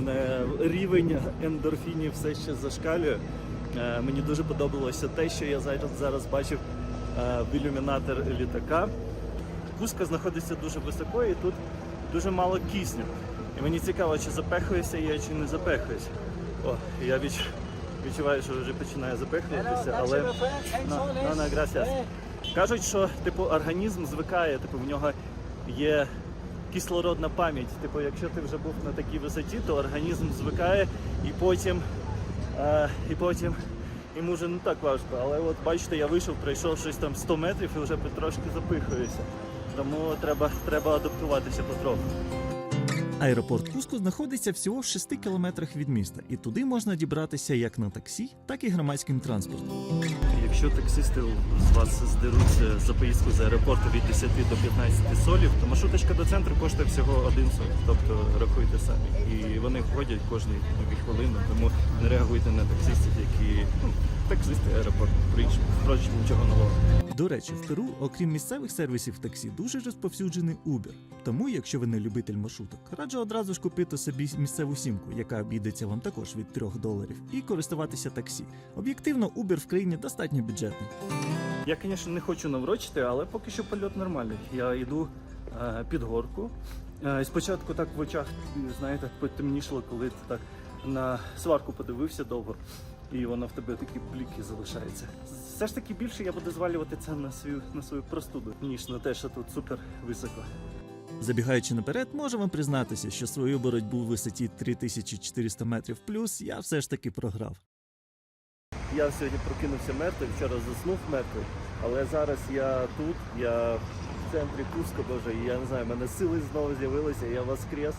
мене рівень ендорфінів все ще зашкалює. Е, Мені дуже подобалося те, що я зараз, зараз бачив е, в ілюмінатор літака. Куска знаходиться дуже високо і тут дуже мало кисню. І мені цікаво, чи запехуюся я, чи не запехуюся. О, я відч... відчуваю, що вже починає запехуватися, але на, на, на. Кажуть, що типу організм звикає, типу в нього є кислородна пам'ять. Типу, якщо ти вже був на такій висоті, то організм звикає і потім, е, і потім йому вже не так важко. Але от бачите, я вийшов, пройшов щось там 100 метрів і вже потрошки запихуюся. Тому треба, треба адаптуватися потроху. Аеропорт Куско знаходиться всього в 6 кілометрах від міста, і туди можна дібратися як на таксі, так і громадським транспортом. Якщо таксисти з вас здеруться за поїздку з аеропорту від 10 до 15 солів, то маршруточка до центру коштує всього один соль. Тобто рахуйте самі. І вони ходять кожні дві хвилини, тому не реагуйте на таксистів, які ну, таксисти аеропорту. Впрочем, нічого нового. До речі, в Перу, окрім місцевих сервісів таксі, дуже розповсюджений Uber. Тому, якщо ви не любитель маршруток, раджу одразу ж купити собі місцеву сімку, яка обійдеться вам також від 3 доларів, і користуватися таксі. Об'єктивно, Uber в країні достатньо бюджетний. Я, звісно, не хочу наврочити, але поки що польот нормальний. Я йду е, під горку. Е, спочатку так в очах, знаєте, потемнішало, коли ти так на сварку подивився довго, і воно в тебе такі бліки залишається. Все ж таки більше я буду звалювати це на свою на свою простуду, ніж на те, що тут супер високо. Забігаючи наперед, можу вам признатися, що свою боротьбу в висоті 3400 метрів плюс я все ж таки програв. Я сьогодні прокинувся мертвий, вчора заснув мертвий, але зараз я тут, я в центрі Курська, боже, і я не знаю, в мене сили знову з'явилися, я воскрес.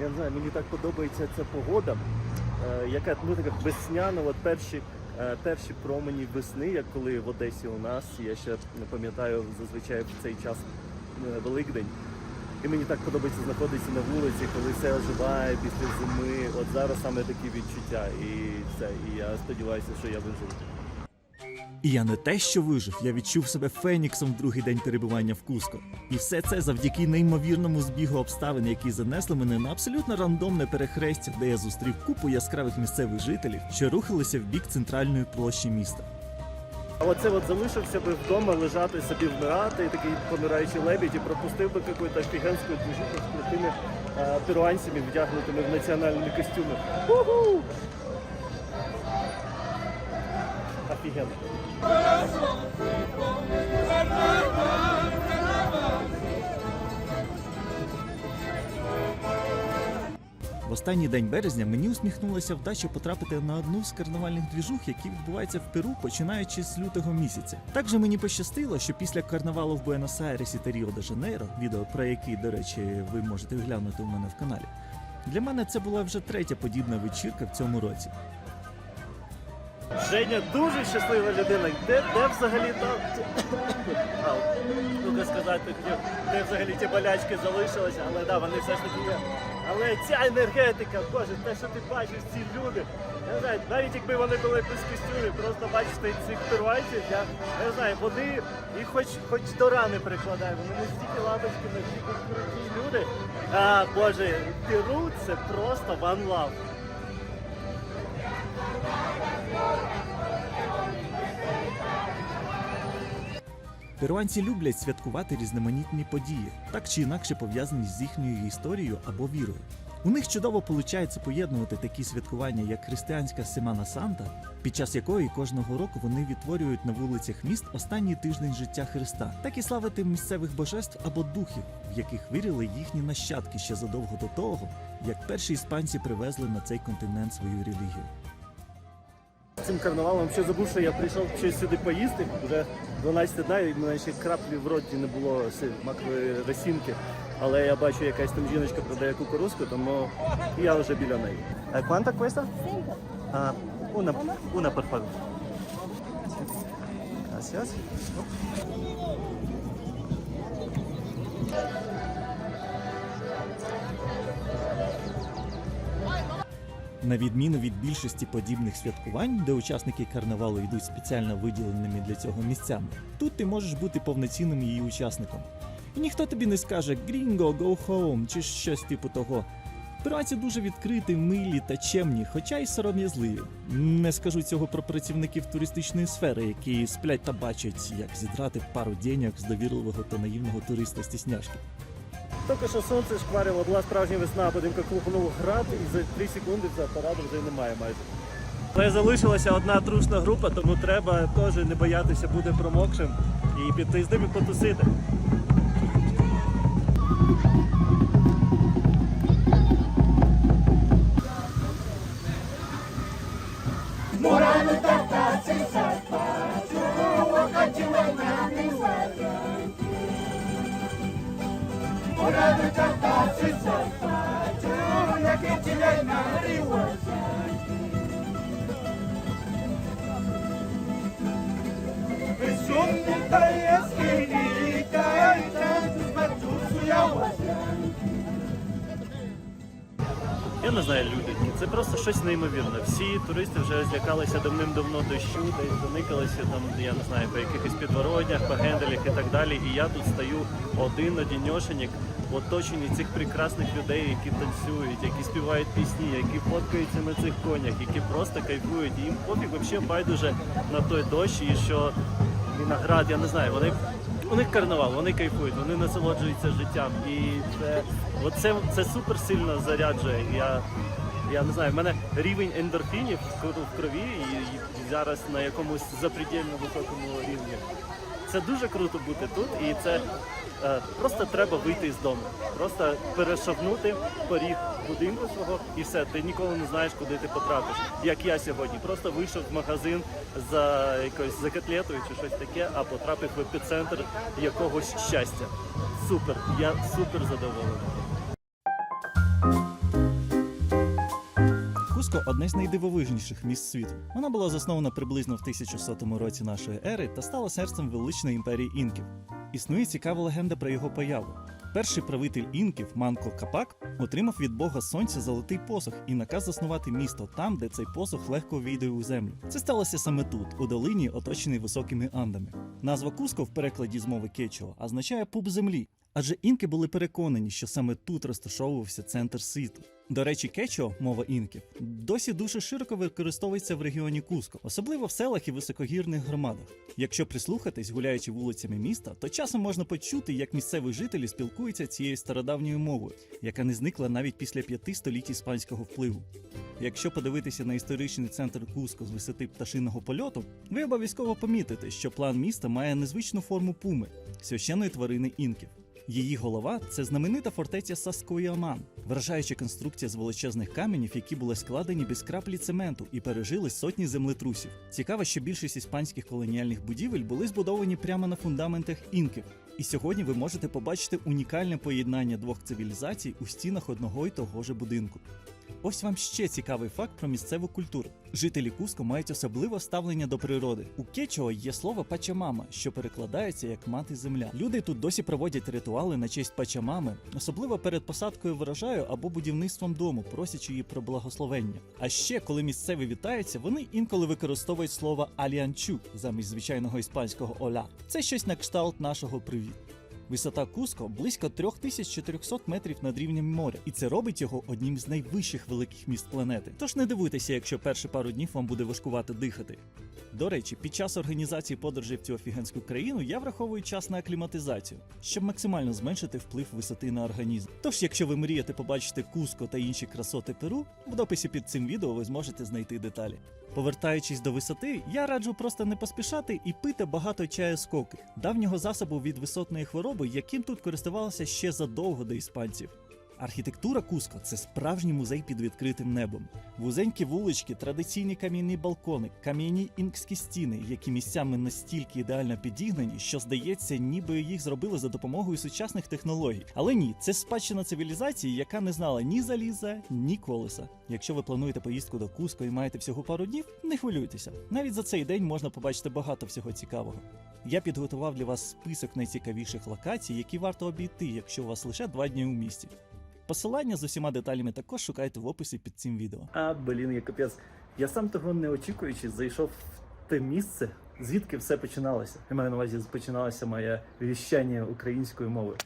Я не знаю, мені так подобається ця погода, яка ну така весняна, от перші, е, перші промені весни, як коли в Одесі у нас, я ще не пам'ятаю зазвичай в цей час е, Великдень. І мені так подобається знаходитися на вулиці, коли все оживає після зими. От зараз саме такі відчуття. І це, і я сподіваюся, що я виживу. І я не те, що вижив, я відчув себе феніксом в другий день перебування в Куско. І все це завдяки неймовірному збігу обставин, які занесли мене на абсолютно рандомне перехрестя, де я зустрів купу яскравих місцевих жителів, що рухалися в бік центральної площі міста. А оце от залишився би вдома лежати собі вмирати, і такий помираючий лебідь, і пропустив би якусь офігенську движуху з крутими е, перуанцями, вдягнутими в національні костюми. Уху! Офігенно. В останній день березня мені усміхнулася вдача потрапити на одну з карнавальних двіжух, які відбуваються в Перу, починаючи з лютого місяця. Також мені пощастило, що після карнавалу в Буенос-Айресі та Ріо де Жанейро, відео про які, до речі, ви можете глянути у мене в каналі. Для мене це була вже третя подібна вечірка в цьому році. Женя дуже щаслива людина. Де, де взагалі та. А, ну сказати, де взагалі ті болячки залишилися, але да, вони все ж таки є. Але ця енергетика, боже, те, що ти бачиш, ці люди. Я не знаю, навіть якби вони були без костюмів, просто бачити цих перуанців, я не знаю, вони і хоч хоч до рани прикладають, вони настільки лапочки, настільки круті люди. А, боже, Перу це просто one love. Перуанці люблять святкувати різноманітні події, так чи інакше пов'язані з їхньою історією або вірою. У них чудово виходить поєднувати такі святкування, як християнська Семана Санта, під час якої кожного року вони відтворюють на вулицях міст останній тиждень життя Христа, так і славити місцевих божеств або духів, в яких вірили їхні нащадки ще задовго до того, як перші іспанці привезли на цей континент свою релігію. Цим карнавалом ще забув, що я прийшов щось сюди поїсти. Вже 12 днів, і в мене ще краплі в роті не було макової росінки. Але я бачу, якась там жіночка продає кукурузку, тому я вже біля неї. А quanta cuesta? А, una, una, por favor. Gracias. На відміну від більшості подібних святкувань, де учасники карнавалу йдуть спеціально виділеними для цього місцями, тут ти можеш бути повноцінним її учасником. І ніхто тобі не скаже «Грінго, go home» чи щось типу того. Перуанці дуже відкриті, милі та чемні, хоча й сором'язливі. Не скажу цього про працівників туристичної сфери, які сплять та бачать, як зідрати пару денег з довірливого та наївного туриста стісняшки. Тільки що сонце шкварило, була справжня весна, потім як лухнув град, і за 3 секунди за параду вже немає майже. Але залишилася одна трушна група, тому треба теж не боятися бути промокшим і піти з ними потусити. Я не знаю, люди. Це просто щось неймовірне. Всі туристи вже злякалися давним-давно дощу, десь заникалися там, я не знаю, по якихось підворотнях, по генделях і так далі. І я тут стою один одіньошенік в оточенні цих прекрасних людей, які танцюють, які співають пісні, які фоткаються на цих конях, які просто кайфують. І їм пофіг взагалі байдуже на той дощ і що виноград, я не знаю, вони. У них карнавал, вони кайфують, вони насолоджуються життям. І це, оце, це супер сильно заряджує. Я, я не знаю, в мене рівень ендорфінів в крові і, і зараз на якомусь запредельно високому рівні. Це дуже круто бути тут, і це е, просто треба вийти з дому, просто перешагнути поріг будинку свого, і все. Ти ніколи не знаєш, куди ти потрапиш. Як я сьогодні, просто вийшов в магазин за якоюсь за котлетою чи щось таке, а потрапив в епіцентр якогось щастя. Супер, я супер задоволений. Куско одне з найдивовижніших міст світу. Вона була заснована приблизно в 1100 році нашої ери та стала серцем величної імперії інків. Існує цікава легенда про його появу. Перший правитель інків Манко Капак отримав від бога сонця золотий посох і наказ заснувати місто там, де цей посох легко війде у землю. Це сталося саме тут, у долині, оточеній високими андами. Назва Куско в перекладі з мови Кечо означає пуп землі, адже інки були переконані, що саме тут розташовувався центр світу. До речі, кечо, мова інків, досі дуже широко використовується в регіоні Куско, особливо в селах і високогірних громадах. Якщо прислухатись, гуляючи вулицями міста, то часом можна почути, як місцеві жителі спілкуються цією стародавньою мовою, яка не зникла навіть після п'яти століть іспанського впливу. Якщо подивитися на історичний центр Куско з висоти пташиного польоту, ви обов'язково помітите, що план міста має незвичну форму пуми, священної тварини інків. Її голова це знаменита фортеця Саскояман, вражаюча конструкція з величезних каменів, які були складені без краплі цементу і пережили сотні землетрусів. Цікаво, що більшість іспанських колоніальних будівель були збудовані прямо на фундаментах інків. І сьогодні ви можете побачити унікальне поєднання двох цивілізацій у стінах одного й того ж будинку. Ось вам ще цікавий факт про місцеву культуру. Жителі Куско мають особливе ставлення до природи. У Кечо є слово пачамама, що перекладається як мати земля. Люди тут досі проводять ритуали на честь пачамами, особливо перед посадкою врожаю або будівництвом дому, просячи її про благословення. А ще, коли місцеві вітаються, вони інколи використовують слово аліанчу замість звичайного іспанського оля. Це щось на кшталт нашого привіт. Висота Куско близько 3400 метрів над рівнем моря, і це робить його одним з найвищих великих міст планети. Тож не дивуйтеся, якщо перші пару днів вам буде важкувати дихати. До речі, під час організації подорожей в цю офігенську країну я враховую час на акліматизацію, щоб максимально зменшити вплив висоти на організм. Тож, якщо ви мрієте побачити Куско та інші красоти Перу, в дописі під цим відео ви зможете знайти деталі. Повертаючись до висоти, я раджу просто не поспішати і пити багато чаю з коки, давнього засобу від висотної хвороби, яким тут користувалися ще задовго до іспанців. Архітектура Куско це справжній музей під відкритим небом. Вузенькі вулички, традиційні кам'яні балкони, кам'яні інкські стіни, які місцями настільки ідеально підігнані, що здається, ніби їх зробили за допомогою сучасних технологій. Але ні, це спадщина цивілізації, яка не знала ні заліза, ні колеса. Якщо ви плануєте поїздку до Куско і маєте всього пару днів, не хвилюйтеся. Навіть за цей день можна побачити багато всього цікавого. Я підготував для вас список найцікавіших локацій, які варто обійти, якщо у вас лише два дні у місті. Посилання з усіма деталями також шукайте в описі під цим відео. А, блін, я капець. Я сам того не очікуючи, зайшов в те місце, звідки все починалося. Я маю на увазі, починалося моє віщання українською мовою.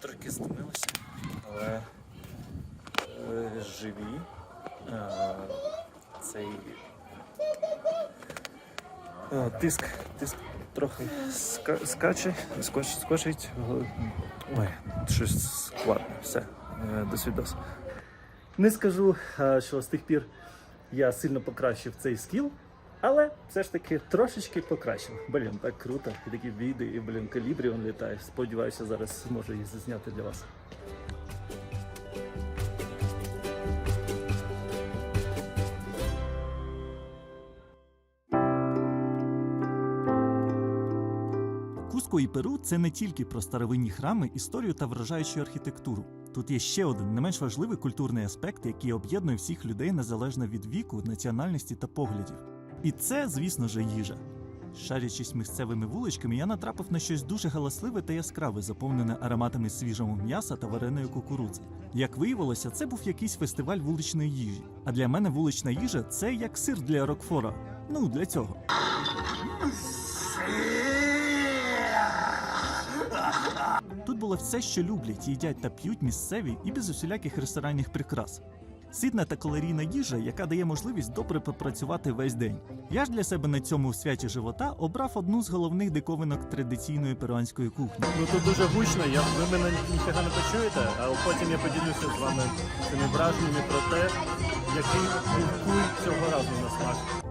Трохи стомилося, але е, живі. Е, цей е, тиск, тиск трохи ска- скаче, скоч, скочить. Ой, щось складно. Все, до свідос. Не скажу, е, що з тих пір я сильно покращив цей скіл, але все ж таки трошечки покращив. Блін, так круто. І такі віди, і блін, калібрі він літає. Сподіваюся, зараз зможу їх зазняти для вас. Куско і Перу це не тільки про старовинні храми, історію та вражаючу архітектуру. Тут є ще один не менш важливий культурний аспект, який об'єднує всіх людей незалежно від віку, національності та поглядів. І це, звісно ж, їжа. Шарячись місцевими вуличками, я натрапив на щось дуже галасливе та яскраве, заповнене ароматами свіжого м'яса та вареної кукурудзи. Як виявилося, це був якийсь фестиваль вуличної їжі. А для мене вулична їжа це як сир для Рокфора. Ну, для цього. Тут було все, що люблять, їдять та п'ють місцеві і без усіляких ресторанних прикрас. Ситна та калорійна їжа, яка дає можливість добре попрацювати весь день. Я ж для себе на цьому святі живота обрав одну з головних диковинок традиційної перуанської кухні. Ну тут дуже гучно, я, ви мене ніфіга не почуєте, а потім я поділюся з вами цими враженнями про те, який був куй цього разу на смак.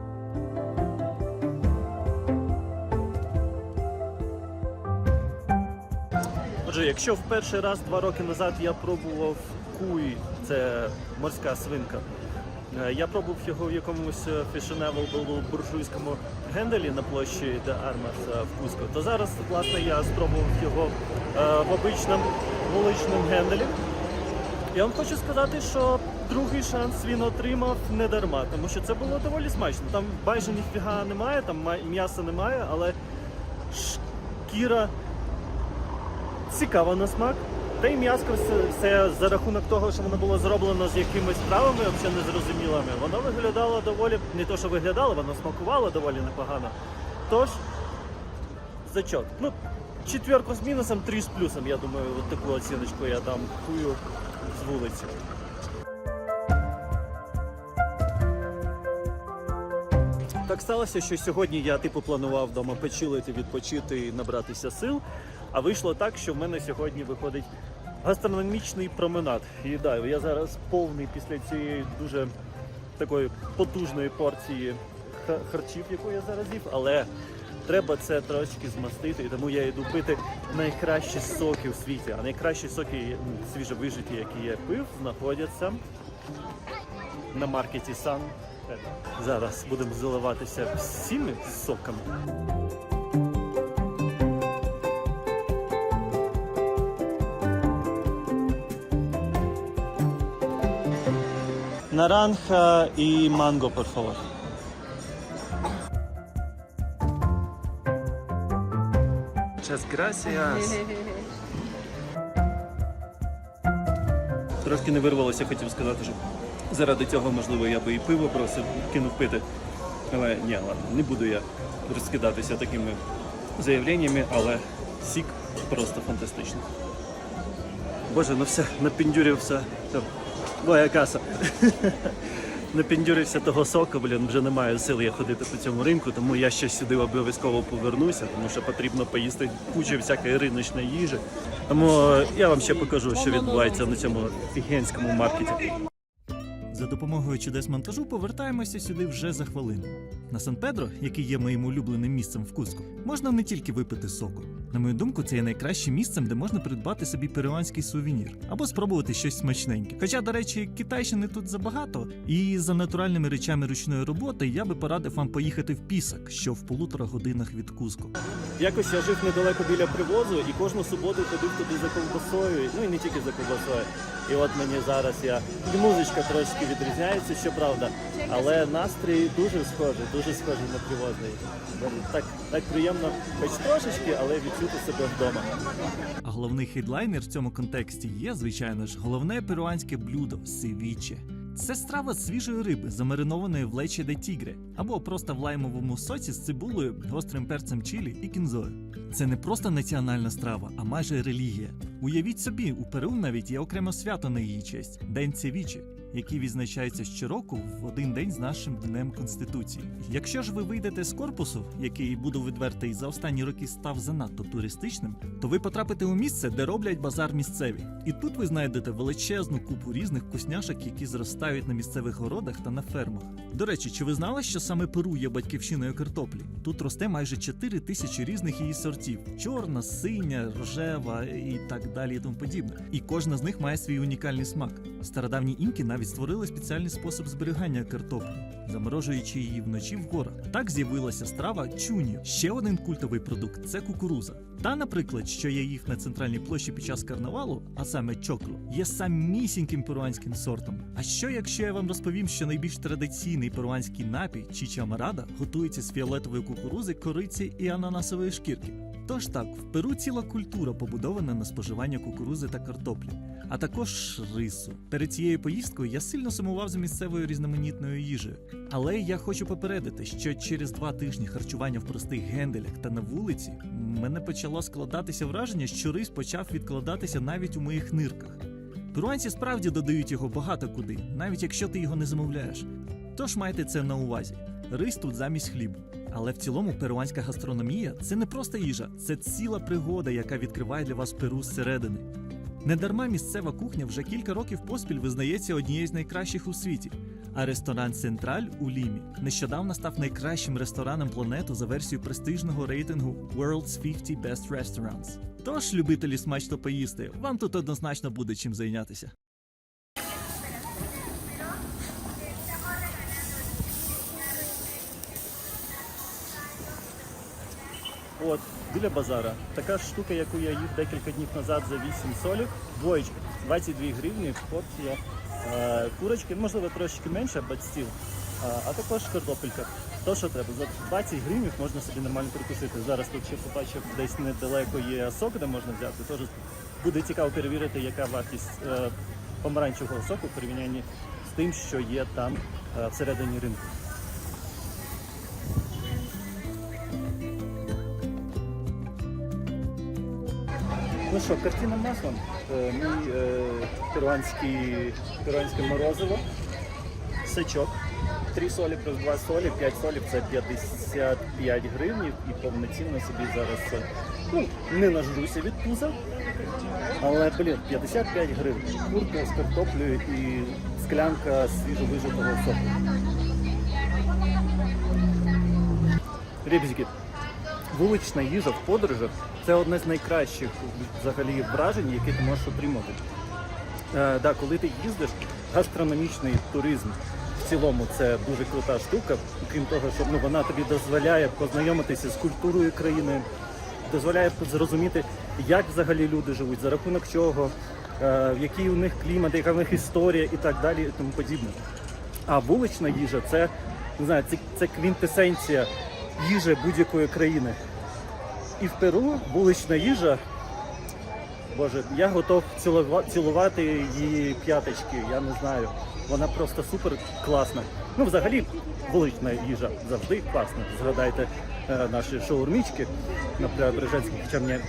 Якщо в перший раз два роки назад я пробував куй, це морська свинка. е, Я пробував його в якомусь фешенебл буржуйському генделі на площі де Армас е, в Куско, то зараз, власне, я спробував його е, в обичному вуличному генделі. Я вам хочу сказати, що другий шанс він отримав не дарма, тому що це було доволі смачно. Там майже ніфіга немає, там м'яса немає, але шкіра цікава на смак. Та й м'яско все, все за рахунок того, що воно було зроблено з якимись травами, взагалі незрозумілими. Воно виглядало доволі, не то, що виглядало, воно смакувало доволі непогано. Тож, зачок. Ну, четверку з мінусом, три з плюсом, я думаю, от таку оціночку я дам хую з вулиці. Так сталося, що сьогодні я типу планував вдома почилити, відпочити і набратися сил. А вийшло так, що в мене сьогодні виходить гастрономічний променад. І да, я зараз повний після цієї дуже такої потужної порції харчів, яку я зараз їв, але треба це трошки змастити, і тому я йду пити найкращі соки у світі. А найкращі соки м, свіжовижиті, які я пив, знаходяться на маркеті Sun. Зараз будемо заливатися всіми соками. Нарanja і манго, por favor. Muchas gracias. Трошки не вирвалося, хотів сказати, що заради цього, можливо, я би і пиво просив кинув пити. Але ні, ладно, не буду я розкидатися такими заявленнями, але сік просто фантастичний. Боже, ну все, напіндюрився. Все. Моя каса. Напіндюрився того соку, блін, вже немає сил я ходити по цьому ринку, тому я ще сюди обов'язково повернуся, тому що потрібно поїсти кучу всякої риночної їжі. Тому я вам ще покажу, що відбувається на цьому фігенському маркеті. За допомогою чудес монтажу повертаємося сюди вже за хвилину. На Сан Педро, який є моїм улюбленим місцем в Куску, можна не тільки випити соку. На мою думку, це є найкращим місцем, де можна придбати собі перуанський сувенір або спробувати щось смачненьке. Хоча, до речі, китайщини тут забагато, і за натуральними речами ручної роботи я би порадив вам поїхати в пісок, що в полутора годинах від Куску. Якось я жив недалеко біля привозу і кожну суботу ходив туди за ковбасою, ну і не тільки за ковбасою. І от мені зараз я музичка трошки відрізняється, щоправда, але настрій дуже схожий, дуже схожий на привозний. Так, так приємно, хоч трошечки, але відчути себе вдома. А головний хедлайнер в цьому контексті є, звичайно ж, головне перуанське блюдо севіче. Це страва свіжої риби, замаринованої в лечі де тігре, або просто в лаймовому соці з цибулею, гострим перцем чилі і кінзою. Це не просто національна страва, а майже релігія. Уявіть собі, у Перу навіть є окреме свято на її честь День Цевічі, який відзначається щороку в один день з нашим днем Конституції. Якщо ж ви вийдете з корпусу, який буду відвертий за останні роки став занадто туристичним, то ви потрапите у місце, де роблять базар місцеві. І тут ви знайдете величезну купу різних вкусняшок, які зростають на місцевих городах та на фермах. До речі, чи ви знали, що саме Перу є батьківщиною картоплі? Тут росте майже 4 тисячі різних її сортів: чорна, синя, рожева і так далі, і тому подібне. І кожна з них має свій унікальний смак. Стародавні інки навіть створили спеціальний спосіб зберігання картоплі, заморожуючи її вночі в горах. Так з'явилася страва чуні. Ще один культовий продукт це кукуруза. Та, наприклад, що я їх на центральній площі під час карнавалу, а саме чокру, є самісіньким перуанським сортом. А що якщо я вам розповім, що найбільш традиційний перуанський напій чіча амарада готується з фіолетової кукурузи, кориці і ананасової шкірки? Тож так, в Перу ціла культура побудована на споживання кукурузи та картоплі, а також рису. Перед цією поїздкою я сильно сумував за місцевою різноманітною їжею. Але я хочу попередити, що через два тижні харчування в простих генделях та на вулиці мене почало складатися враження, що рис почав відкладатися навіть у моїх нирках. Перуанці справді додають його багато куди, навіть якщо ти його не замовляєш. Тож майте це на увазі. Рис тут замість хлібу. Але в цілому перуанська гастрономія це не просто їжа, це ціла пригода, яка відкриває для вас Перу зсередини. Недарма місцева кухня вже кілька років поспіль визнається однією з найкращих у світі. А ресторан Централь у Лімі нещодавно став найкращим рестораном планету за версією престижного рейтингу World's 50 Best Restaurants. Тож, любителі смачно поїсти, вам тут однозначно буде чим зайнятися. От, біля базара. Така ж штука, яку я їв декілька днів назад за 8 солів. Двоєчка. 22 гривні, порція. Е, курочки, можливо, трошечки менше, but. А, а також картопелька. То, що треба. За 20 гривень можна собі нормально перекусити. Зараз тут ще побачив, десь недалеко є сок, де можна взяти. Тож буде цікаво перевірити, яка вартість е, помаранчевого соку в порівнянні з тим, що є там е, всередині ринку. Ну що, картина маслом. Е, Мій е, перуанський, перуанське морозиво, сачок, 3 солі плюс 2 солі, 5 солів це 55 гривень і повноцінно собі зараз це, ну, не нажруся від пуза, але, блін, 55 гривень. Курка з картоплею і склянка свіжовижитого соку. Ребзики, вулична їжа в подорожах це одне з найкращих взагалі вражень, які ти можеш отримати. Е, да, коли ти їздиш, гастрономічний туризм в цілому це дуже крута штука. Крім того, що ну, вона тобі дозволяє познайомитися з культурою країни, дозволяє зрозуміти, як взагалі люди живуть, за рахунок чого, е, який у них клімат, яка в них історія і так далі, і тому подібне. А вулична їжа це не знаю, це, це квінтесенція їжі будь-якої країни. І в Перу вулична їжа. Боже, я готов цілувати її п'яточки, я не знаю. Вона просто супер класна. Ну, взагалі, вулична їжа завжди класна. Згадайте е, наші шаурмічки на Преображенській, хоча мені,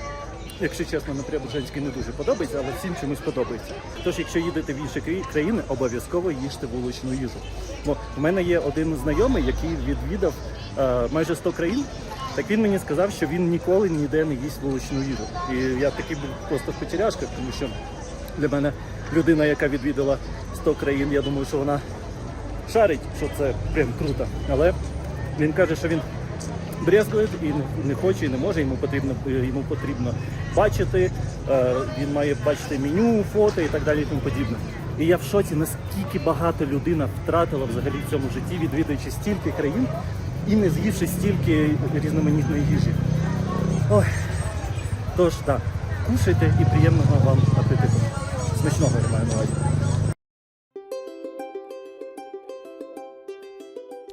якщо чесно, на Преображенській не дуже подобається, але всім чомусь подобається. Тож, якщо їдете в інші країни, обов'язково їжте вуличну їжу. Бо в мене є один знайомий, який відвідав е, майже 100 країн. Так він мені сказав, що він ніколи ніде не їсть вуличну їжу. І я такий був просто в потеряшках, тому що для мене людина, яка відвідала 100 країн, я думаю, що вона шарить, що це прям круто. Але він каже, що він брезгує і не- хоче, і не може. Йому потрібно йому потрібно бачити. е, Він має бачити меню, фото і так далі, і тому подібне. І я в шоці, наскільки багато людина втратила взагалі в цьому житті, відвідуючи стільки країн і не з'ївши стільки різноманітної їжі. Ой. Тож так, кушайте і приємного вам апетиту. Смачного я маю на увазі.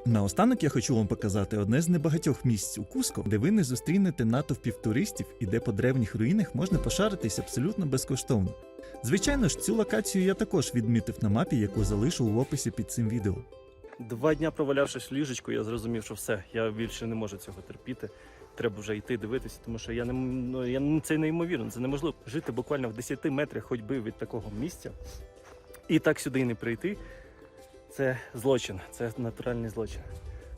Наостанок я хочу вам показати одне з небагатьох місць у Куско, де ви не зустрінете натовпів туристів і де по древніх руїнах можна пошаритись абсолютно безкоштовно. Звичайно ж, цю локацію я також відмітив на мапі, яку залишу в описі під цим відео. Два дня провалявшись в ліжечку, я зрозумів, що все, я більше не можу цього терпіти. Треба вже йти дивитися, тому що я не ну, я, ну, це неймовірно. Це неможливо жити буквально в 10 метрах ходьби від такого місця і так сюди не прийти. Це злочин, це натуральний злочин.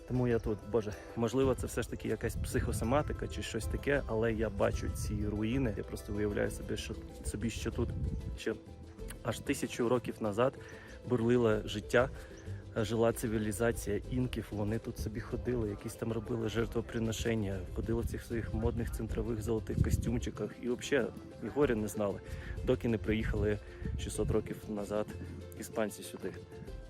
Тому я тут, Боже, можливо, це все ж таки якась психосоматика чи щось таке, але я бачу ці руїни. Я просто уявляю собі, що собі, що тут ще аж тисячу років назад бурлило життя жила цивілізація інків. Вони тут собі ходили, якісь там робили жертвоприношення, ходили в цих своїх модних центрових золотих костюмчиках і взагалі горя не знали, доки не приїхали 600 років назад іспанці сюди.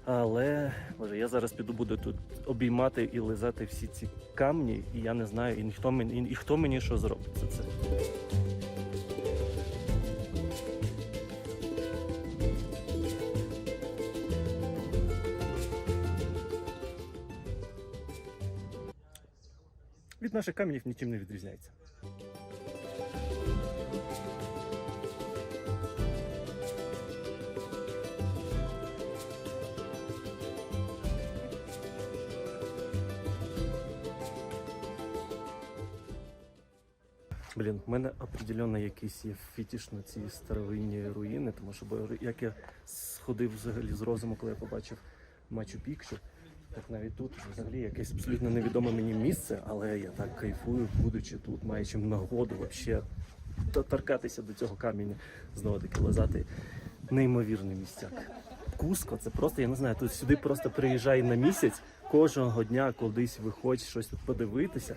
Але може, я зараз піду буду тут обіймати і лизати всі ці камні, і я не знаю, і ніхто мені і хто мені що зробить за це. Від наших каменів нічим не відрізняється. Блін, в мене определенно якийсь є фітіш на ці старовинні руїни, тому що як я сходив взагалі з розуму, коли я побачив Мачу Пікчу, так навіть тут взагалі якесь абсолютно невідоме мені місце, але я так кайфую, будучи тут, маючи нагоду вообще торкатися до цього каміння, знову таки лазати. Неймовірний місцяк. Куско, це просто, я не знаю, тут сюди просто приїжджай на місяць, кожного дня кудись виходь, щось тут подивитися.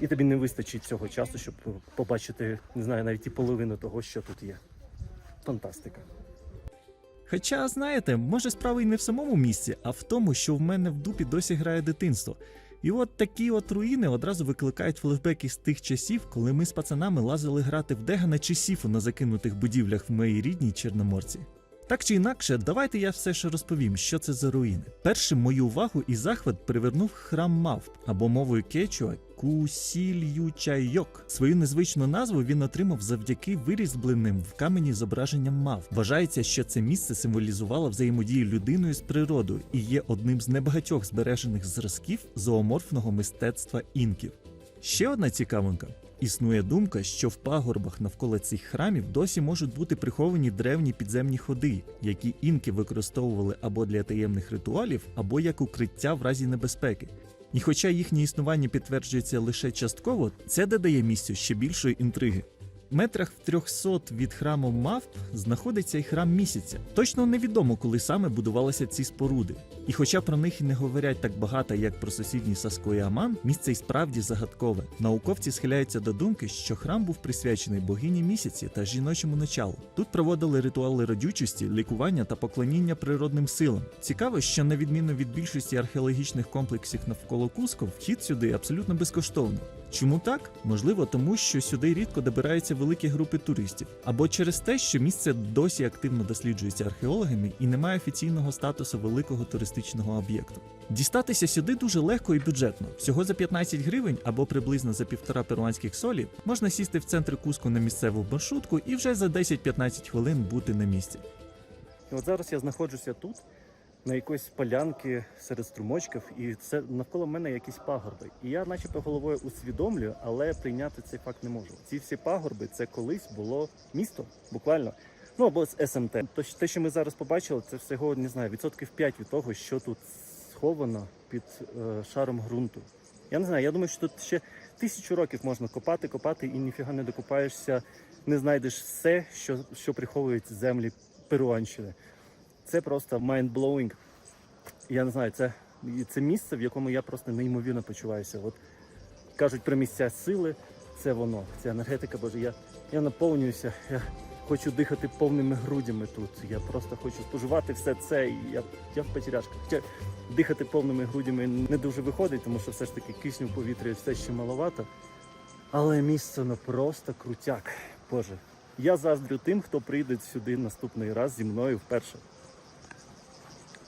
І тобі не вистачить цього часу, щоб побачити, не знаю, навіть і половину того, що тут є. Фантастика. Хоча, знаєте, може справа і не в самому місці, а в тому, що в мене в дупі досі грає дитинство. І от такі от руїни одразу викликають флешбеки з тих часів, коли ми з пацанами лазили грати в Дегана чи Сіфу на закинутих будівлях в моїй рідній Чорноморці. Так чи інакше, давайте я все ще розповім, що це за руїни. Першим мою увагу і захват привернув храм Мавп або мовою кечуа Кусільючайок. Свою незвичну назву він отримав завдяки вирізбленим в камені зображенням мав. Вважається, що це місце символізувало взаємодію людиною з природою і є одним з небагатьох збережених зразків зооморфного мистецтва інків. Ще одна цікавинка. Існує думка, що в пагорбах навколо цих храмів досі можуть бути приховані древні підземні ходи, які інки використовували або для таємних ритуалів, або як укриття в разі небезпеки. І хоча їхнє існування підтверджується лише частково, це додає місцю ще більшої інтриги. Метрах в 300 від храму Мавп знаходиться і храм місяця. Точно невідомо, коли саме будувалися ці споруди. І хоча про них і не говорять так багато, як про сусідній Саско і Аман, місце й справді загадкове. Науковці схиляються до думки, що храм був присвячений богині місяці та жіночому началу. Тут проводили ритуали родючості, лікування та поклоніння природним силам. Цікаво, що на відміну від більшості археологічних комплексів навколо Куско, вхід сюди абсолютно безкоштовний. Чому так? Можливо, тому що сюди рідко добираються великі групи туристів, або через те, що місце досі активно досліджується археологами і не має офіційного статусу великого туристичного об'єкту. Дістатися сюди дуже легко і бюджетно. Всього за 15 гривень або приблизно за півтора перуанських солі можна сісти в центр Куску на місцеву маршрутку і вже за 10-15 хвилин бути на місці. І от зараз я знаходжуся тут, на якоїсь полянки серед струмочків, і це навколо мене якісь пагорби. І я, начебто, головою усвідомлюю, але прийняти цей факт не можу. Ці всі пагорби це колись було місто, буквально. Ну або з СМТ. То те, що ми зараз побачили, це всього не знаю, відсотків 5 від того, що тут сховано під е, шаром ґрунту. Я не знаю, я думаю, що тут ще тисячу років можна копати, копати і ніфіга не докопаєшся, не знайдеш все, що, що приховують землі Перуанщини. Це просто mind-blowing. Я не знаю, це, це місце, в якому я просто неймовірно почуваюся. От кажуть про місця сили, це воно, це енергетика, боже, я, я наповнююся, я хочу дихати повними грудями тут. Я просто хочу споживати все це. І я, я в потеряшках. Хоча дихати повними грудями не дуже виходить, тому що все ж таки кисню в повітрі все ще маловато. Але місце ну просто крутяк. Боже. Я заздрю тим, хто прийде сюди наступний раз зі мною вперше.